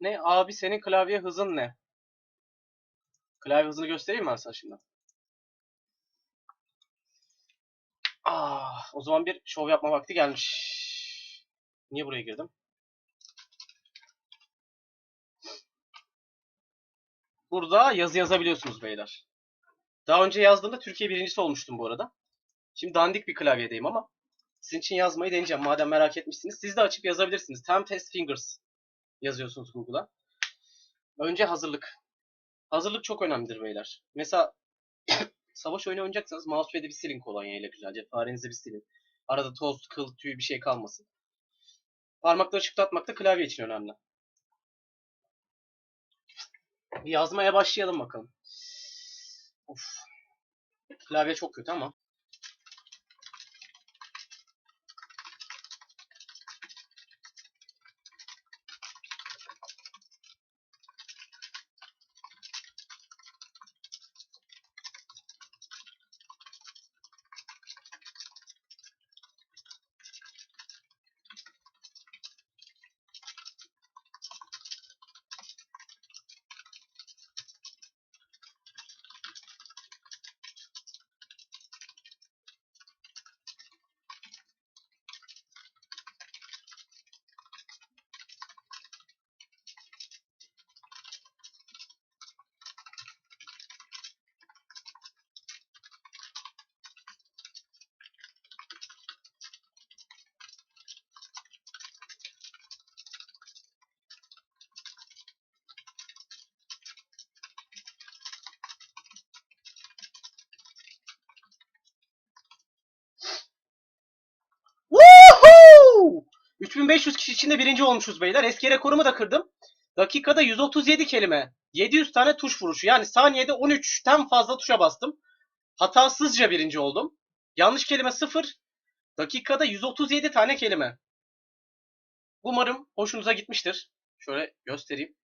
Ne? Abi senin klavye hızın ne? Klavye hızını göstereyim mi ben sana şimdi? Ah, o zaman bir şov yapma vakti gelmiş. Niye buraya girdim? Burada yazı yazabiliyorsunuz beyler. Daha önce yazdığımda Türkiye birincisi olmuştum bu arada. Şimdi dandik bir klavyedeyim ama sizin için yazmayı deneyeceğim. Madem merak etmişsiniz. Siz de açıp yazabilirsiniz. Time Test Fingers yazıyorsunuz Google'a. Önce hazırlık. Hazırlık çok önemlidir beyler. Mesela savaş oyunu oynayacaksanız mousepad'i bir silin kolonyayla güzelce. Farenizi bir silin. Arada toz, kıl, tüy bir şey kalmasın. Parmakları çıtlatmak da klavye için önemli. Bir yazmaya başlayalım bakalım. Of. Klavye çok kötü ama. 3500 kişi içinde birinci olmuşuz beyler. Eski rekorumu da kırdım. Dakikada 137 kelime. 700 tane tuş vuruşu. Yani saniyede 13'ten fazla tuşa bastım. Hatasızca birinci oldum. Yanlış kelime 0. Dakikada 137 tane kelime. Umarım hoşunuza gitmiştir. Şöyle göstereyim.